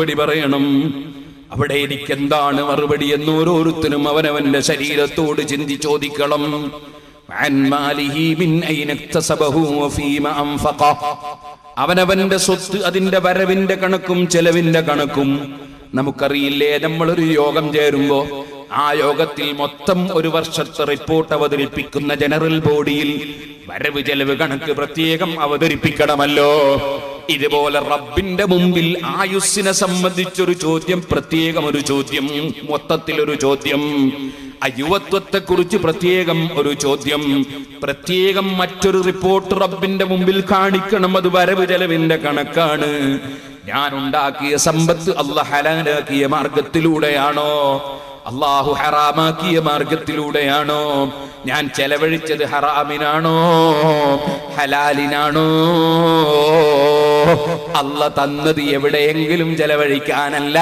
മറുപടി പറയണം. അവിടെ എനിക്ക് എന്താണ് മറുപടി എന്ന് ഓരോരുത്തരും അവനവന്റെ ശരീരത്തോട് ചിന്തി ചോദിക്കണം. അവനവന്റെ സ്വത്ത് അതിന്റെ വരവിന്റെ കണക്കും ചെലവിന്റെ കണക്കും. നമുക്കറിയില്ലേ നമ്മളൊരു യോഗം ചേരുമ്പോ ആ യോഗത്തിൽ മൊത്തം ഒരു വർഷത്തെ റിപ്പോർട്ട് അവതരിപ്പിക്കുന്ന ജനറൽ ബോഡിയിൽ വരവ് ചെലവ് കണക്ക് പ്രത്യേകം അവതരിപ്പിക്കണമല്ലോ. ഇതുപോലെ റബ്ബിന്റെ മുമ്പിൽ ആയുസ്സിനെ സംബന്ധിച്ചൊരു ചോദ്യം പ്രത്യേകം ഒരു ചോദ്യം മൊത്തത്തിലൊരു ചോദ്യം ആ യുവത്വത്തെ കുറിച്ച് പ്രത്യേകം ഒരു ചോദ്യം പ്രത്യേകം മറ്റൊരു റിപ്പോർട്ട് റബ്ബിന്റെ മുമ്പിൽ കാണിക്കണം അത് വരവ് ചെലവിന്റെ കണക്കാണ്. ഞാൻ ഉണ്ടാക്കിയ സമ്പത്ത് അല്ല ഹലാലാക്കിയ മാർഗത്തിലൂടെയാണോ അള്ളാഹു ഹറാമാക്കിയ മാർഗത്തിലൂടെയാണോ ഞാൻ ചെലവഴിച്ചത് ഹറാമിനാണോ? ഹലാലിനാണോ? അല്ല തന്നത് എവിടെയെങ്കിലും ചെലവഴിക്കാനല്ല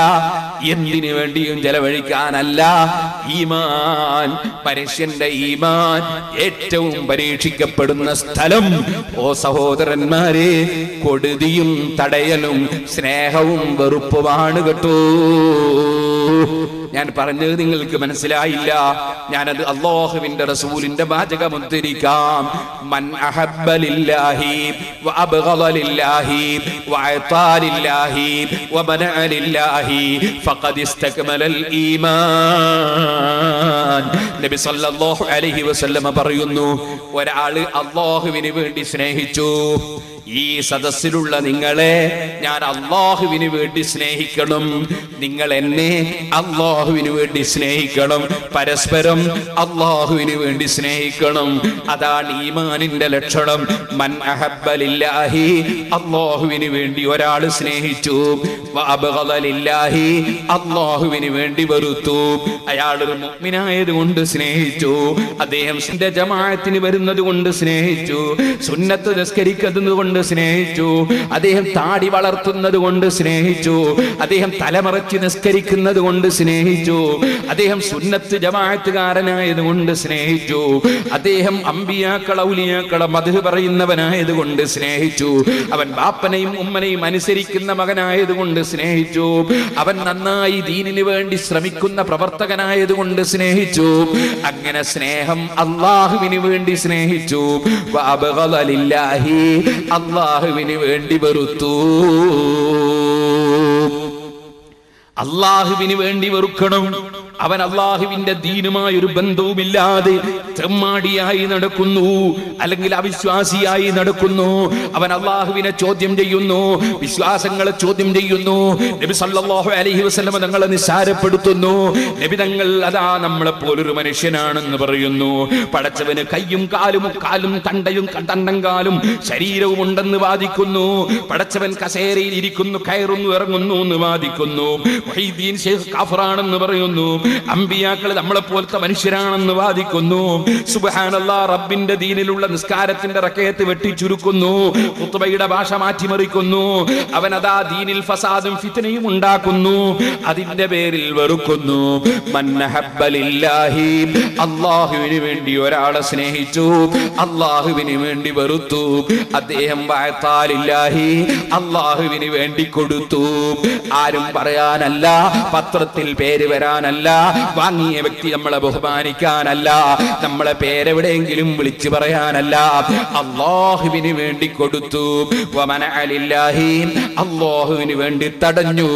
എന്തിനു വേണ്ടിയും ചെലവഴിക്കാനല്ല. ഈമാൻ മനുഷ്യന്റെ ഈമാൻ ഏറ്റവും പരീക്ഷിക്കപ്പെടുന്ന സ്ഥലം. ഓ സഹോദരന്മാരെ കൊടുതിയും തടയലും സ്നേഹവും വെറുപ്പുമാണ് കേട്ടോ. ഞാൻ പറഞ്ഞത് നിങ്ങൾക്ക് മനസ്സിലായില്ല. ഞാനത് അള്ളാഹുവിന്റെ റസൂലിന്റെ വാചകം ഉദ്ധരിക്കാം മൻ അഹബ്ബ ലില്ലാഹി വഅബ്ഗള ലില്ലാഹി ലില്ലാഹി ലില്ലാഹി ഈമാൻ നബി സല്ലല്ലാഹു അലൈഹി വസല്ലമ പറയുന്നു ഒരാൾ അള്ളാഹുവിന് വേണ്ടി സ്നേഹിച്ചു ഈ സദസ്സിലുള്ള നിങ്ങളെ ഞാൻ അള്ളാഹുവിന് വേണ്ടി സ്നേഹിക്കണം. നിങ്ങൾ എന്നെ അള്ളാഹുവിന് വേണ്ടി സ്നേഹിക്കണം. പരസ്പരം അള്ളാഹുവിന് വേണ്ടി സ്നേഹിക്കണം. അതാണ് ഈമാനിന്റെ ലക്ഷണം. മൻ അഹബലില്ലാഹി അള്ളാഹുവിന് വേണ്ടി ഒരാൾ സ്നേഹിച്ചു. അബകലില്ലാഹി അള്ളാഹുവിന് വേണ്ടി വെറുത്തു. അയാൾ ഒരു മുഗ്മിനായത് കൊണ്ട് സ്നേഹിച്ചു. അദ്ദേഹം ജമാഅത്തിന് വരുന്നത് കൊണ്ട് സ്നേഹിച്ചു. സുന്നത്ത് നിസ്കരിക്കുന്നത് കൊണ്ട് സ്നേഹിച്ചു. അദ്ദേഹം താടി വളർത്തുന്നത് കൊണ്ട് സ്നേഹിച്ചു. അദ്ദേഹം തലമറച്ച് നിസ്കരിക്കുന്നത് കൊണ്ട് സ്നേഹിച്ചു. അദ്ദേഹം സുന്നത്ത് ജമാഅത്തുകാരനായത് കൊണ്ട് സ്നേഹിച്ചു. അദ്ദേഹം അമ്പിയാക്കള ഔലിയാക്കള മധു പറയുന്നവനായത് കൊണ്ട് സ്നേഹിച്ചു. അവൻ ബാപ്പനെയും ഉമ്മനെയും അനുസരിക്കുന്ന മകനായത് കൊണ്ട് സ്നേഹിച്ചു. അവൻ നന്നായി ദീനിനു വേണ്ടി ശ്രമിക്കുന്ന പ്രവർത്തകനായത് കൊണ്ട് സ്നേഹിച്ചു. അങ്ങനെ സ്നേഹം അള്ളാഹുവിന് വേണ്ടി സ്നേഹിച്ചു. അള്ളാഹുവിന് വേണ്ടി വെറുത്തു. അള്ളാഹുവിന് വേണ്ടി വെറുക്കണം. അവൻ അള്ളാഹുവിന്റെ ദീനുമായ ഒരു ബന്ധവുമില്ലാതെ തെമ്മാടിയായി നടക്കുന്നു അല്ലെങ്കിൽ അവിശ്വാസിയായി നടക്കുന്നു. അവൻ അള്ളാഹുവിനെ ചോദ്യം ചെയ്യുന്നു വിശ്വാസങ്ങളെ ചോദ്യം ചെയ്യുന്നു. നബി സല്ലല്ലാഹു അലൈഹി വസല്ലം തങ്ങളെ നിസ്സാരപ്പെടുത്തുന്നു. നബി തങ്ങൾ അതാ നമ്മളെ പോലൊരു മനുഷ്യനാണെന്ന് പറയുന്നു. പടച്ചവന് കയ്യും കാലും കാലും തണ്ടയും തണ്ടം കാലും ശരീരവും ഉണ്ടെന്ന് വാദിക്കുന്നു. പടച്ചവൻ കസേരയിൽ ഇരിക്കുന്നു കയറുന്നു ഇറങ്ങുന്നു എന്ന് വാദിക്കുന്നു. ഷേഖ് കാഫറാണെന്ന് പറയുന്നു. അമ്പിയാക്കൾ നമ്മളെ പോലത്തെ മനുഷ്യരാണെന്ന് വാദിക്കുന്നു. സുബ്ഹാനല്ലാ റബ്ബിന്റെ ദീനിലുള്ള നിസ്കാരത്തിന്റെ റക്കയത്ത് വെട്ടിച്ചുരുക്കുന്നു കുത്തുബയുടെ ഭാഷ മാറ്റിമറിക്കുന്നു. അവനതാ ദീനിൽ ഫസാദും ഫിത്തനയും ഉണ്ടാക്കുന്നു. അതിന്റെ പേരിൽ വെറുക്കുന്നു. അള്ളാഹുവിന് വേണ്ടി ഒരാളെ സ്നേഹിച്ചു. അള്ളാഹുവിന് വേണ്ടി വെറുത്തു. അദ്ദേഹം വായത്താലില്ലാഹി അള്ളാഹുവിന് വേണ്ടി കൊടുത്തു. ആരും പറയാനല്ല പത്രത്തിൽ പേര് വരാനല്ല. വാങ്ങിയ വ്യക്തി നമ്മളെ ബഹുമാനിക്കാനല്ല നമ്മളെ പേരെവിടെയെങ്കിലും വിളിച്ചു പറയാനല്ല. അള്ളാഹുവിന് വേണ്ടി കൊടുത്തു. അള്ളാഹുവിന് വേണ്ടി തടഞ്ഞു.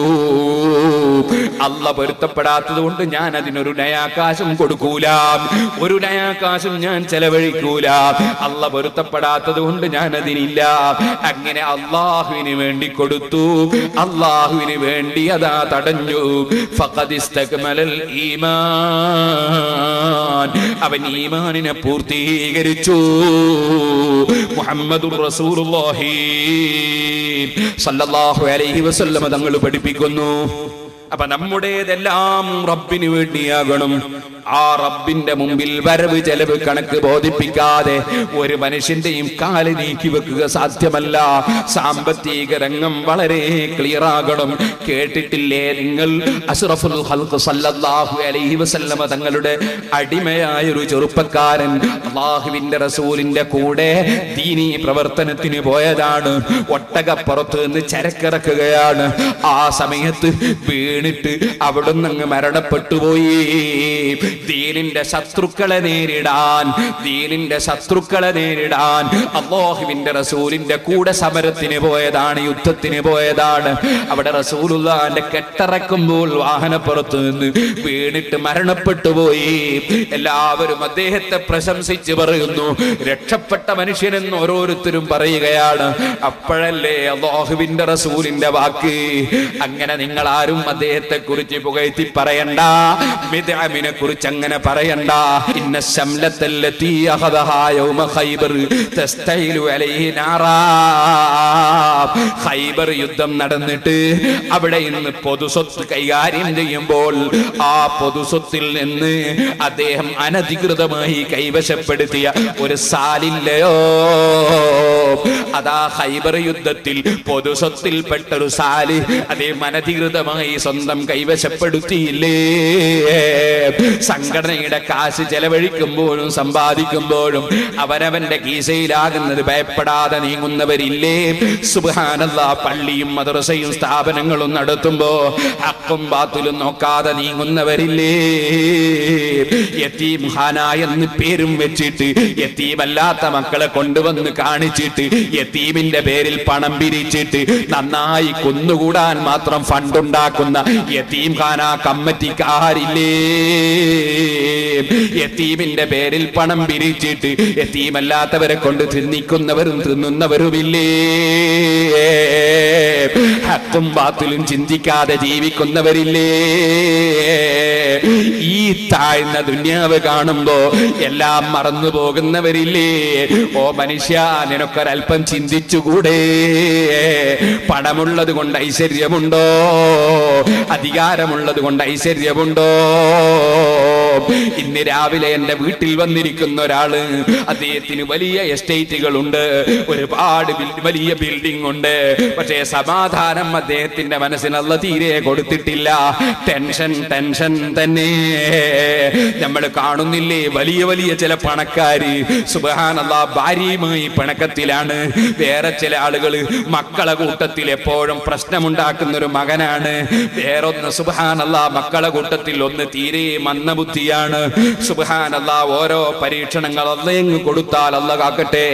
അല്ല പൊരുത്തപ്പെടാത്തത് കൊണ്ട് ഞാൻ അതിനൊരു നയാകാശം കൊടുക്കൂല. ഒരു നയാകാശം ഞാൻ ചെലവഴിക്കൂല. അല്ല പൊരുത്തപ്പെടാത്തത് കൊണ്ട് ഞാൻ അതിനില്ല അങ്ങനെ അള്ളാഹുവിന് വേണ്ടി കൊടുത്തു. അള്ളാഹുവിന് വേണ്ടി അതാ തടഞ്ഞു. ഈമാൻ. അവൻ ഈമാനിനെ പൂർത്തീകരിച്ചു. മുഹമ്മദുർ റസൂലുള്ളാഹി. സല്ലല്ലാഹു അലൈഹി വസല്ലം തങ്ങൾ പഠിപ്പിക്കുന്നു. അപ്പൊ നമ്മുടേതെല്ലാം റബ്ബിന് വേണ്ടിയാകണം. ആ റബ്ബിന്റെ മുമ്പിൽ വരവ് ചെലവ് കണക്ക് ബോധിപ്പിക്കാതെ ഒരു മനുഷ്യന്റെയും കാൽ നീക്കി വെക്കുക സാധ്യമല്ല. സാമ്പത്തിക രംഗം വളരെ ക്ലിയർ ആകണം. കേട്ടിട്ടില്ലേ നിങ്ങൾ? അഷ്റഫുൽ ഖൽഖ് സല്ലല്ലാഹു അലൈഹി വസല്ലമ തങ്ങളുടെ അടിമയായ ഒരു ചെറുപ്പക്കാരൻ അള്ളാഹുവിന്റെ റസൂലിന്റെ കൂടെ ദീനി പ്രവർത്തനത്തിന് പോയതാണ്. ഒട്ടകപ്പുറത്ത് നിന്ന് ചരക്കിറക്കുകയാണ്. ആ സമയത്ത് വീണിട്ട് അവിടുന്ന് അങ്ങ് മരണപ്പെട്ടു പോയി. ദീനിന്റെ ശത്രുക്കളെ നേരിടാൻ ദീനിന്റെ ശത്രുക്കളെ നേരിടാൻ അള്ളാഹുവിന്റെ റസൂലിന്റെ കൂടെ സമരത്തിന് പോയതാണ് യുദ്ധത്തിന് പോയതാണ്. അവിടെ റസൂലുള്ളാന്റെ കെട്ടറക്കുമ്പോൾ വാഹനപ്പുറത്ത് നിന്ന് വീണിട്ട് മരണപ്പെട്ടു പോയി. എല്ലാവരും അദ്ദേഹത്തെ പ്രശംസിച്ച് പറയുന്നു. രക്ഷപ്പെട്ട മനുഷ്യനെന്ന് ഓരോരുത്തരും പറയുകയാണ്. അപ്പോഴല്ലേ അള്ളാഹുവിന്റെ റസൂലിന്റെ വാക്ക്? അങ്ങനെ നിങ്ങൾ ആരും അദ്ദേഹത്തെ കുറിച്ച് പുകഴ്ത്തി പറയണ്ട. മിദ്അമിനെ കുറിച്ച് അങ്ങനെ പറയണ്ട ഇന്ന ഖൈബർ യുദ്ധം നടന്നിട്ട് അവിടെ ഇന്ന് പൊതുസ്വത്ത് കൈകാര്യം ചെയ്യുമ്പോൾ ആ പൊതുസ്വത്തിൽ നിന്ന് അദ്ദേഹം അനധികൃതമായി കൈവശപ്പെടുത്തിയ ഒരു സാലില്ലയോ? അതാ ഹൈബർ യുദ്ധത്തിൽ പൊതുസ്വത്തിൽപ്പെട്ട ഒരു സാൽ അദ്ദേഹം അനധികൃതമായി സ്വന്തം കൈവശപ്പെടുത്തിയില്ലേ? സംഘടനയുടെ കാശ് ചെലവഴിക്കുമ്പോഴും സമ്പാദിക്കുമ്പോഴും അവനവന്റെ കീശയിലാകുന്നത് ഭയപ്പെടാതെ നീങ്ങുന്നവരില്ലേ? സുബാനല്ല പള്ളിയും മദ്രസയും സ്ഥാപനങ്ങളും നടത്തുമ്പോ അക്കും ബാത്തിലും നോക്കാതെ നീങ്ങുന്നവരില്ലേ? യത്തീം ഖാന എന്ന് പേരും വെച്ചിട്ട് യത്തീമല്ലാത്ത മക്കളെ കൊണ്ടുവന്ന് കാണിച്ചിട്ട് യത്തീമിന്റെ പേരിൽ പണം പിരിച്ചിട്ട് നന്നായി കുന്നുകൂടാൻ മാത്രം ഫണ്ടുണ്ടാക്കുന്ന യത്തീം ഖാന കമ്മറ്റിക്കാരില്ലേ യത്തീമിന്റെ പേരിൽ പണം പിരിച്ചിട്ട് യത്തീമല്ലാത്തവരെ കൊണ്ട് തിന്നിക്കുന്നവരും തിന്നുന്നവരുമില്ലേ? ഹക്കും ബാത്തിലും ചിന്തിക്കാതെ ജീവിക്കുന്നവരില്ലേ? ഈ താഴ്ന്ന ദുന്യാവ് കാണുമ്പോ എല്ലാം മറന്നു പോകുന്നവരില്ലേ ഓ മനുഷ്യ നിനക്കൊരൽപ്പം ചിന്തിച്ചുകൂടെ? പണമുള്ളത് കൊണ്ട് ഐശ്വര്യമുണ്ടോ? അധികാരമുള്ളത് കൊണ്ട് ഐശ്വര്യമുണ്ടോ? ഇന്ന് രാവിലെ എന്റെ വീട്ടിൽ വന്നിരിക്കുന്ന ഒരാൾ. അദ്ദേഹത്തിന് വലിയ എസ്റ്റേറ്റുകൾ ഉണ്ട് ഒരുപാട് വലിയ ബിൽഡിംഗ് ഉണ്ട് പക്ഷേ സമാധാനം അദ്ദേഹത്തിന്റെ മനസ്സിനുള്ള തീരെ കൊടുത്തിട്ടില്ല. ടെൻഷൻ ടെൻഷൻ തന്നെ. നമ്മൾ കാണുന്നില്ലേ വലിയ വലിയ ചില പണക്കാര്. സുബഹാനല്ല ഭാര്യയുമായി പിണക്കത്തിലാണ്. വേറെ ചില ആളുകൾ മക്കളെ കൂട്ടത്തിൽ എപ്പോഴും പ്രശ്നമുണ്ടാക്കുന്ന ഒരു മകനാണ്. വേറൊന്ന് സുബഹാനല്ല മക്കളെ കൂട്ടത്തിൽ ഒന്ന് തീരെ മന്ദബുദ്ധിയാണ് സുബഹാനല്ല ഓരോ പരീക്ഷണങ്ങൾ അല്ലയങ്ങ് കൊടുത്താൽ അല്ല കാക്കട്ടെ.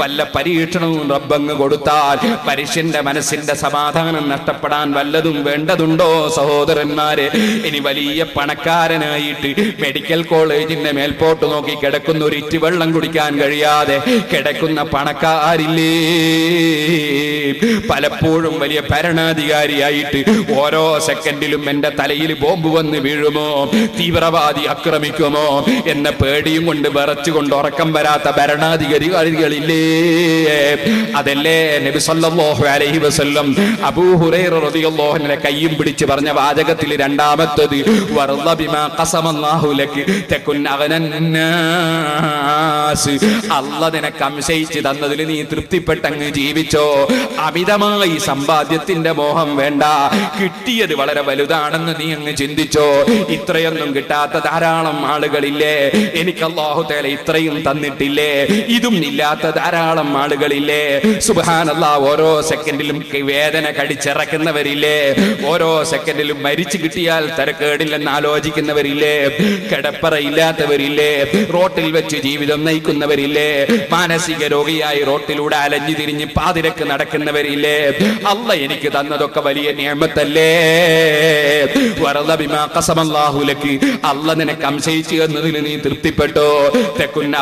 വല്ല പരീക്ഷണവും റബ്ബങ്ങ് കൊടുത്താൽ മനുഷ്യന്റെ മനസ്സിന്റെ സമാധാനം നഷ്ടപ്പെടാൻ വല്ലതും വേണ്ടതുണ്ടോ സഹോദരന്മാരെ? ഇനി വലിയ പണക്കാരനായിട്ട് മെഡിക്കൽ കോളേജിന്റെ മേൽപോട്ട് നോക്കി കിടക്കുന്ന ഒരു ഇറ്റ് വെള്ളം കുടിക്കാൻ കഴിയാതെ കിടക്കുന്ന പണക്കാരില്ലേ? പലപ്പോഴും വലിയ ഭരണാധികാരിയായിട്ട് ഓരോ സെക്കൻഡിലും എന്റെ തലയിൽ ബോംബ് വന്ന് വീഴുമോ? തീവ്രവാദി ആക്രമിക്കുമോ? എന്നെ പേടിയും കൊണ്ട് വിറച്ചുകൊണ്ട് ഉറക്കം വരാത്ത ഭരണാധികാരികളില്ലേ? അതല്ലേ നബി സല്ലല്ലാഹു അലൈഹി വസല്ലം അബൂ ഹുറൈറ റളിയല്ലാഹു കയ്യും പിടിച്ച് പറഞ്ഞ വാചകത്തിൽ രണ്ടാമത്തത് വർള ബിമാ തകുൻ നിനക്ക് സംശയിച്ച് തന്നതിൽ നീ തൃപ്തിപ്പെട്ടങ്ങ് ജീവിച്ചോ? അമിതമായി സമ്പാദ്യത്തിന്റെ മോഹം വേണ്ട. കിട്ടിയത് വളരെ വലുതാണെന്ന് നീ അങ്ങ് ചിന്തിച്ചോ? ഇത്രയൊന്നും കിട്ടാത്ത ധാരാളം ആളുകളില്ലേ? എനിക്ക് അള്ളാഹു തേല ഇത്രയും തന്നിട്ടില്ലേ? ഇതും ഇല്ലാത്ത ധാരാളം ആളുകളില്ലേ? സുബാനല്ല ഓരോ സെക്കൻഡിലും വേദന കടിച്ചിറക്കുന്നവരില്ലേ? ഓരോ സെക്കൻഡിലും മരിച്ചു കിട്ടിയാൽ തരക്കേടില്ലെന്ന് ആലോചിക്കുന്നവരില്ലേ? കിടപ്പറ ഇല്ലാത്തവരില്ലേ? റോട്ടിൽ വെച്ച് ജീവിതം നയിക്കുന്നവരില്ലേ? മാനസിക രോഗിയായി റോട്ടിലൂടെ അലഞ്ഞു തിരിഞ്ഞ് പാതിരക്ക് നടക്കുന്നവരില്ലേ? അല്ല എനിക്ക് തന്നതൊക്കെ വലിയ നിയമത്തല്ലേ? വറദ ബിമാ ഖസമല്ലാഹു ലക്കി അല്ല നിനക്ക് അംശയിച്ചു എന്നതിൽ നീ തൃപ്തിപ്പെട്ടോ? തെക്കുൻ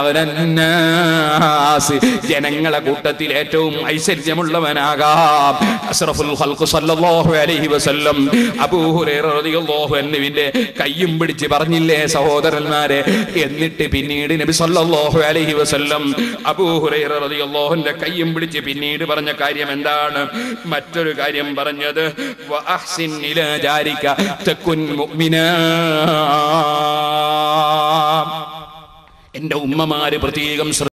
ജനങ്ങളെ കൂട്ടത്തിൽ ഏറ്റവും ഐശ്വര്യമുള്ളവനാകാം. അഷ്റഫുൽ ഖൽഖ് സല്ലല്ലാഹു അലൈഹി വസല്ലം അബൂ ഹുറൈറ റളിയല്ലാഹു അൻഹുവിന്റെ കയ്യും പിടിച്ച് പറഞ്ഞില്ലേ സഹോദരന്മാരെ? എന്നിട്ട് പിന്നീട് നബി സല്ലല്ലാഹു അലൈഹി വസല്ലം അബൂ ഹുറൈറ റളിയല്ലാഹുവിന്റെ കയ്യും പിടിച്ച് പിന്നീട് പറഞ്ഞ കാര്യം എന്താണ്? മറ്റൊരു കാര്യം പറഞ്ഞത് വഅഹ്സിൻ ഇലാ ജാരിക തകുൻ മുഅ്മിനാ. എന്റെ ഉമ്മമാര് പ്രത്യേകം